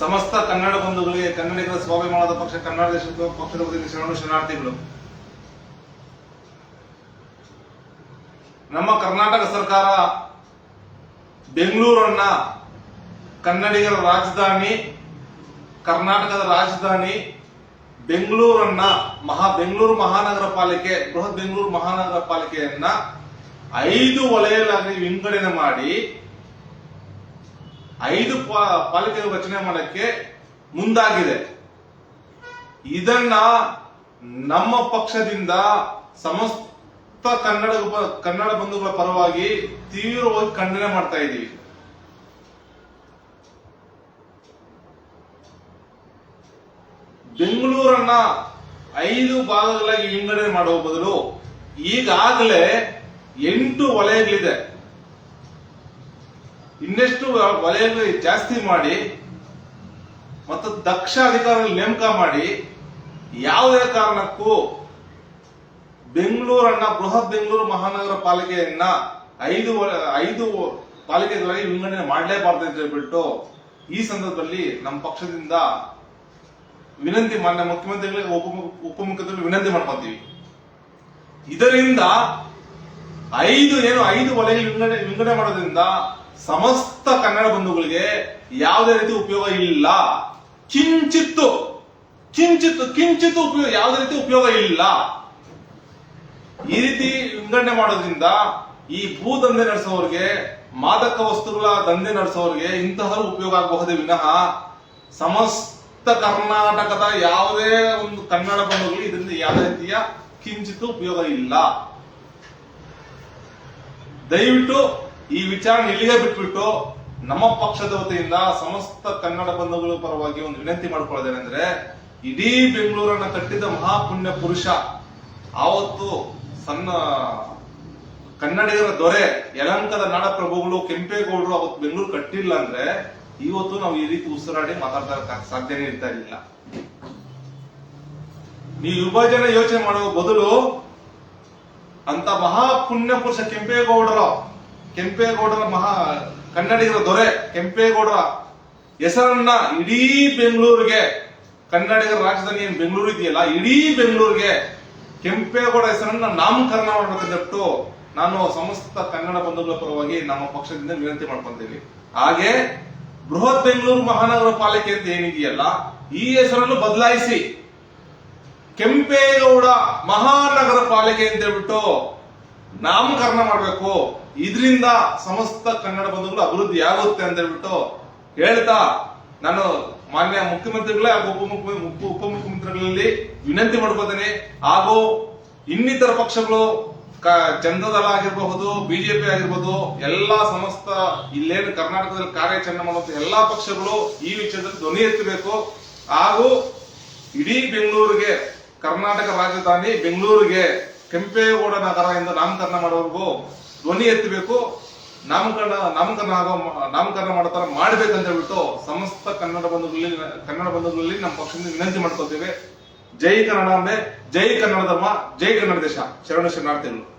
ಸಮಸ್ತ ಕನ್ನಡ ಬಂಧುಗಳಿಗೆ ಕನ್ನಡಿಗರ ಸ್ವಾಭಿಮಾನದ ಪಕ್ಷ ಕನ್ನಡ ದೇಶದ ಪಕ್ಷದ ವತಿಯಿಂದ ಶರಣು ಶರಣಾರ್ಥಿಗಳು. ನಮ್ಮ ಕರ್ನಾಟಕ ಸರ್ಕಾರ ಬೆಂಗಳೂರನ್ನ ಕನ್ನಡಿಗರ ರಾಜಧಾನಿ, ಕರ್ನಾಟಕದ ರಾಜಧಾನಿ ಬೆಂಗಳೂರನ್ನ ಮಹಾ ಬೆಂಗಳೂರು ಮಹಾನಗರ ಪಾಲಿಕೆ, ಬೃಹತ್ ಬೆಂಗಳೂರು ಮಹಾನಗರ ಪಾಲಿಕೆಯನ್ನ ಐದು ವಲಯಗಳಾಗಿ ವಿಂಗಡಣೆ ಮಾಡಿ ಐದು ಪಾಲಿಕೆಗಳು ರಚನೆ ಮಾಡಕ್ಕೆ ಮುಂದಾಗಿದೆ. ಇದನ್ನ ನಮ್ಮ ಪಕ್ಷದಿಂದ ಸಮಸ್ತ ಕನ್ನಡ ಕನ್ನಡ ಬಂಧುಗಳ ಪರವಾಗಿ ತೀವ್ರವಾಗಿ ಖಂಡನೆ ಮಾಡ್ತಾ ಇದ್ದೀವಿ. ಬೆಂಗಳೂರನ್ನ ಐದು ಭಾಗಗಳಾಗಿ ವಿಂಗಡಣೆ ಮಾಡುವ ಬದಲು ಈಗಾಗಲೇ ಎಂಟು ವಲಯಗಳಿದೆ. ಇನ್ನೆಷ್ಟು ವಲಯಗಳು ಜಾಸ್ತಿ ಮಾಡಿ ಮತ್ತು ದಕ್ಷ ಅಧಿಕಾರಿಗಳು ನೇಮಕ ಮಾಡಿ, ಯಾವುದೇ ಕಾರಣಕ್ಕೂ ಬೆಂಗಳೂರನ್ನ ಬೃಹತ್ ಬೆಂಗಳೂರು ಮಹಾನಗರ ಪಾಲಿಕೆಯನ್ನ ಐದು ಐದು ಪಾಲಿಕೆಗಳಾಗಿ ವಿಂಗಡಣೆ ಮಾಡಲೇಬಾರದು ಅಂತ ಹೇಳ್ಬಿಟ್ಟು ಈ ಸಂದರ್ಭದಲ್ಲಿ ನಮ್ಮ ಪಕ್ಷದಿಂದ ವಿನಂತಿ ಮಾನ್ಯ ಮುಖ್ಯಮಂತ್ರಿಗಳಿಗೆ ಉಪ, ಉಪಮುಖ್ಯಮಂತ್ರಿಗಳಿಗೆ ವಿನಂತಿ ಮಾಡ್ಕೊತೀವಿ. ಇದರಿಂದ ಐದು ಏನು, ಐದು ವಲಯ ವಿಂಗಡಣೆ ವಿಂಗಡಣೆ ಮಾಡೋದ್ರಿಂದ ಸಮಸ್ತ ಕನ್ನಡ ಬಂಧುಗಳಿಗೆ ಯಾವುದೇ ರೀತಿ ಉಪಯೋಗ ಇಲ್ಲ. ಕಿಂಚಿತ್ತು ಕಿಂಚಿತ್ತು ಕಿಂಚಿತ್ತು ಉಪಯೋಗ ಯಾವುದೇ ರೀತಿ ಉಪಯೋಗ ಇಲ್ಲ. ಈ ರೀತಿ ವಿಂಗಡಣೆ ಮಾಡೋದ್ರಿಂದ ಈ ಭೂ ದಂಧೆ ನಡೆಸೋರಿಗೆ, ಮಾದಕ ವಸ್ತುಗಳ ದಂಧೆ ನಡೆಸೋರಿಗೆ ಇಂತಹ ಉಪಯೋಗ ಆಗಬಹುದೇ ವಿನಃ ಸಮಸ್ತ ಕರ್ನಾಟಕದ ಯಾವುದೇ ಒಂದು ಕನ್ನಡ ಬಂಧುಗಳು ಇದರಿಂದ ಯಾವುದೇ ರೀತಿಯ ಕಿಂಚಿತ್ತು ಉಪಯೋಗ ಇಲ್ಲ. ದಯವಿಟ್ಟು ಈ ವಿಚಾರಣೆ ಇಲ್ಲಿಗೆ ಬಿಟ್ಬಿಟ್ಟು ನಮ್ಮ ಪಕ್ಷದ ವತಿಯಿಂದ ಸಮಸ್ತ ಕನ್ನಡ ಬಂಧುಗಳ ಪರವಾಗಿ ಒಂದು ವಿನಂತಿ ಮಾಡ್ಕೊಳ್ಳೋದೇನೆಂದ್ರೆ ಇಡೀ ಬೆಂಗಳೂರನ್ನ ಕಟ್ಟಿದ ಮಹಾಪುಣ್ಯ ಪುರುಷ, ಆವತ್ತು ಸಣ್ಣ ಕನ್ನಡಿಗರ ದೊರೆ, ಯಲಂಕದ ನಾಡಪ್ರಭುಗಳು, ಕೆಂಪೇಗೌಡರು ಅವತ್ತು ಬೆಂಗಳೂರು ಕಟ್ಟಿಲ್ಲ ಅಂದ್ರೆ, ಇವತ್ತು ನಾವು ಈ ರೀತಿ ಉಸಿರಾಡಿ ಮಾತಾಡ್ತಾ ಸಾಧ್ಯನೇ ಇರ್ತಾ ಇರಲಿಲ್ಲ ನೀವು ವಿಭಜನೆ ಯೋಚನೆ ಮಾಡುವ ಬದಲು, ಅಂತ ಮಹಾಪುಣ್ಯ ಪುರುಷ ಕೆಂಪೇಗೌಡರ ಕೆಂಪೇಗೌಡರ ಮಹಾ ಕನ್ನಡಿಗರ ದೊರೆ ಕೆಂಪೇಗೌಡರ ಹೆಸರನ್ನ ಇಡೀ ಬೆಂಗಳೂರಿಗೆ, ಕನ್ನಡಿಗರ ರಾಜಧಾನಿ ಏನ್ ಬೆಂಗಳೂರು ಇದೆಯಲ್ಲ, ಇಡೀ ಬೆಂಗಳೂರಿಗೆ ಕೆಂಪೇಗೌಡ ಹೆಸರನ್ನ ನಾಮಕರಣ ಬಿಟ್ಟು ನಾನು ಸಮಸ್ತ ಕನ್ನಡ ಬಂಧುಗಳ ಪರವಾಗಿ ನಮ್ಮ ಪಕ್ಷದಿಂದ ವಿನಂತಿ ಮಾಡ್ಕೊಂತೀವಿ. ಹಾಗೆ ಬೃಹತ್ ಬೆಂಗಳೂರು ಮಹಾನಗರ ಪಾಲಿಕೆ ಅಂತ ಏನಿದೆಯಲ್ಲ, ಈ ಹೆಸರನ್ನು ಬದಲಾಯಿಸಿ ಕೆಂಪೇಗೌಡ ಮಹಾನಗರ ಪಾಲಿಕೆ ಅಂತ ಹೇಳ್ಬಿಟ್ಟು ನಾಮಕರಣ ಮಾಡಬೇಕು. ಇದರಿಂದ ಸಮಸ್ತ ಕನ್ನಡ ಬಂಧುಗಳು ಅಭಿವೃದ್ಧಿ ಆಗುತ್ತೆ ಅಂತ ಹೇಳ್ಬಿಟ್ಟು ಹೇಳ್ತಾ ನಾನು ಮಾನ್ಯ ಮುಖ್ಯಮಂತ್ರಿಗಳೇ ಹಾಗೂ ಉಪಮುಖ್ಯ ಉಪ- ಉಪಮುಖ್ಯಮಂತ್ರಿಗಳಲ್ಲಿ ವಿನಂತಿ ಮಾಡ್ಕೋತೇನೆ ಹಾಗೂ ಇನ್ನಿತರ ಪಕ್ಷಗಳು ಜನತಾದಳ ಆಗಿರಬಹುದು, ಬಿಜೆಪಿ ಆಗಿರ್ಬೋದು ಎಲ್ಲಾ ಸಮಸ್ತ ಇಲ್ಲೇನು ಕರ್ನಾಟಕದಲ್ಲಿ ಕಾರ್ಯಾಚರಣೆ ಮಾಡುವಂತ ಎಲ್ಲಾ ಪಕ್ಷಗಳು ಈ ವಿಷಯದಲ್ಲಿ ಧ್ವನಿ ಎತ್ತಬೇಕು. ಹಾಗೂ ಇಡೀ ಬೆಂಗಳೂರಿಗೆ ಕರ್ನಾಟಕ ರಾಜಧಾನಿ ಬೆಂಗಳೂರಿಗೆ ಕೆಂಪೇಗೌಡ ನಗರ ಎಂದು ನಾಮಕರಣ ಮಾಡೋರ್ಗೂ ಧ್ವನಿ ಎತ್ತಬೇಕು, ನಾಮಕರಣ ನಾಮಕರಣ ಆಗೋ ನಾಮಕರಣ ಮಾಡೋ ತರ ಮಾಡ್ಬೇಕಂತ ಹೇಳ್ಬಿಟ್ಟು ಸಮಸ್ತ ಕನ್ನಡ ಬಂಧುಗಳಲ್ಲಿ ಕನ್ನಡ ಬಂಧುಗಳಲ್ಲಿ ನಮ್ಮ ಪಕ್ಷದಿಂದ ವಿನಂತಿ ಮಾಡ್ಕೊಳ್ತೇವೆ. ಜೈ ಕನ್ನಡಾಂಬೆ ಜೈ ಕನ್ನಡ ಧರ್ಮ, ಜೈ ಕನ್ನಡ ದೇಶ. ಶರಣ ಶರಣಾರ್ಥಿಗಳು.